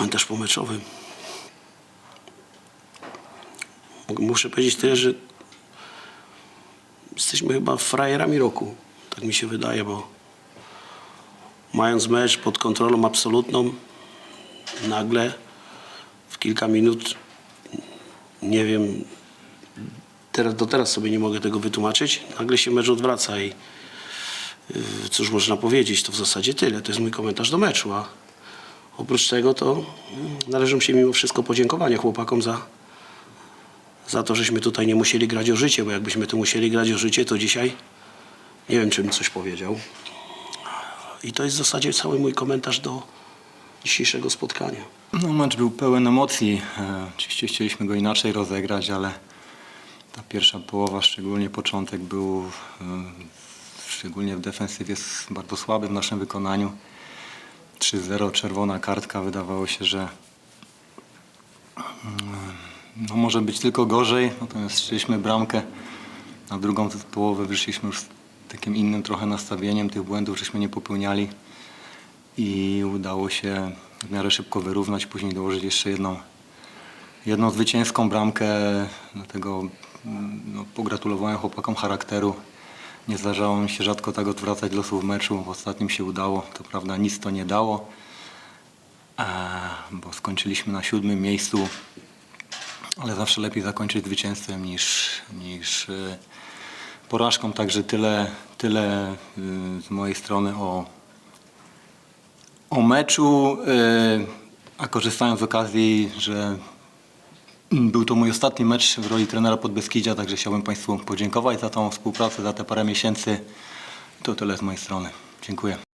Komentarz pomeczowy. Muszę powiedzieć tyle, że jesteśmy chyba frajerami roku. Tak mi się wydaje, bo mając mecz pod kontrolą absolutną, nagle w kilka minut, nie wiem, teraz, do teraz sobie nie mogę tego wytłumaczyć, nagle się mecz odwraca i yy, cóż można powiedzieć, to w zasadzie tyle. To jest mój komentarz do meczu, a oprócz tego to mm, należą się mimo wszystko podziękowania chłopakom za, za to, żeśmy tutaj nie musieli grać o życie, bo jakbyśmy tu musieli grać o życie, to dzisiaj nie wiem, czy bym coś powiedział. I to jest w zasadzie cały mój komentarz do dzisiejszego spotkania. No, mecz był pełen emocji. E, oczywiście chcieliśmy go inaczej rozegrać, ale ta pierwsza połowa, szczególnie początek, był e, szczególnie w defensywie bardzo słaby w naszym wykonaniu. 3-0, czerwona kartka. Wydawało się, że mm, no, może być tylko gorzej. Natomiast strzeliśmy bramkę. Na drugą połowę wyszliśmy już z takim innym trochę nastawieniem. Tych błędów żeśmy nie popełniali i udało się w miarę szybko wyrównać, później dołożyć jeszcze jedną, jedną zwycięską bramkę. Dlatego mm, no, pogratulowałem chłopakom charakteru. Nie zdarzało mi się rzadko tak odwracać losów meczu. W ostatnim się udało. To prawda nic to nie dało, e, bo skończyliśmy na siódmym miejscu. Ale zawsze lepiej zakończyć zwycięstwem niż, niż e, porażką. Także tyle, tyle y, z mojej strony o, o meczu, y, a korzystając z okazji, że był to mój ostatni mecz w roli trenera Podbeskidzia, także chciałbym Państwu podziękować za tą współpracę, za te parę miesięcy. To tyle z mojej strony. Dziękuję.